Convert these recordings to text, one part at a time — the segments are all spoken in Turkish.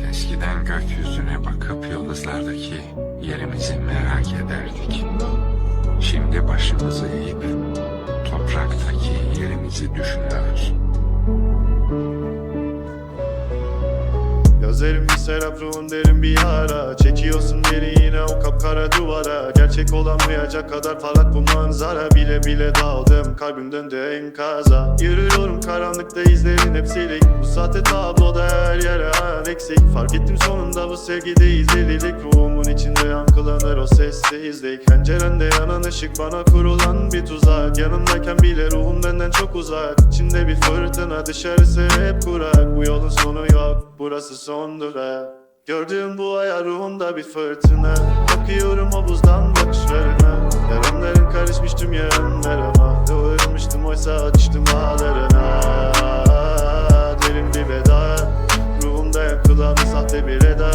Eskiden gökyüzüne bakıp yıldızlardaki yerimizi merak ederdik. Şimdi başımızı eğip topraktaki yerimizi düşünüyoruz. Gözlerim bir serap ruhun derin bir yara. Çekiyorsun beni yine o kapkara duvara. Gerçek olamayacak kadar parlak bu manzara. Bile bile daldım kalbim döndü enkaza. Yürüyorum karanlıkta izlerin hep silik. Bu sahte tabloda her yere an eksik. Fark ettim sonunda bu sevgideyiz delilik Ruhumun içinde yankılanır o sessizlik. Pencerende yanan ışık bana kurulan bir tuzak. Yanımdayken bile benden çok uzak. İçinde bir fırtına dışarısı hep kurak. Bu yolun sonu yok burası son durak. Gördüğüm bu aya ruhumda bir fırtına. Bakıyorum o buzdan bakışlarına. Yaranların karışmış tüm yarınlarıma Doğurmuştum oysa açtım ağlarına Derin bir veda. Ruhumda yakılan sahte bir eda.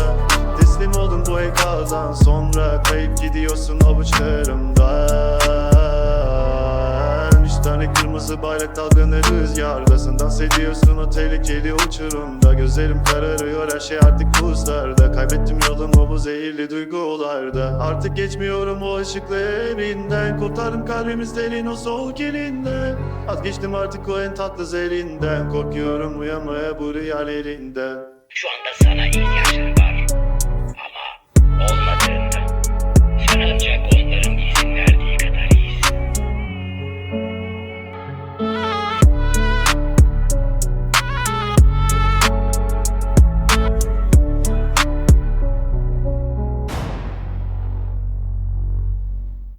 Teslim oldum bu enkazdan sonra. Kayıp gidiyorsun avuçlarımdan Tane kırmızı bayrak dalgalanır rüzgarda Dans ediyorsun o tehlikeli uçurumda. Gözlerim kararıyor her şey artık buzlarda. Kaybettim yolumu bu zehirli duygularda. Artık geçmiyorum o ışıklı evinden. Kurtardım kalbimizden o soğuk elinden Vazgeçtim artık o en tatlı zehrinden. Korkuyorum uyanmaya bu rüyalerinden. Şu anda sana ihtiyaçlarım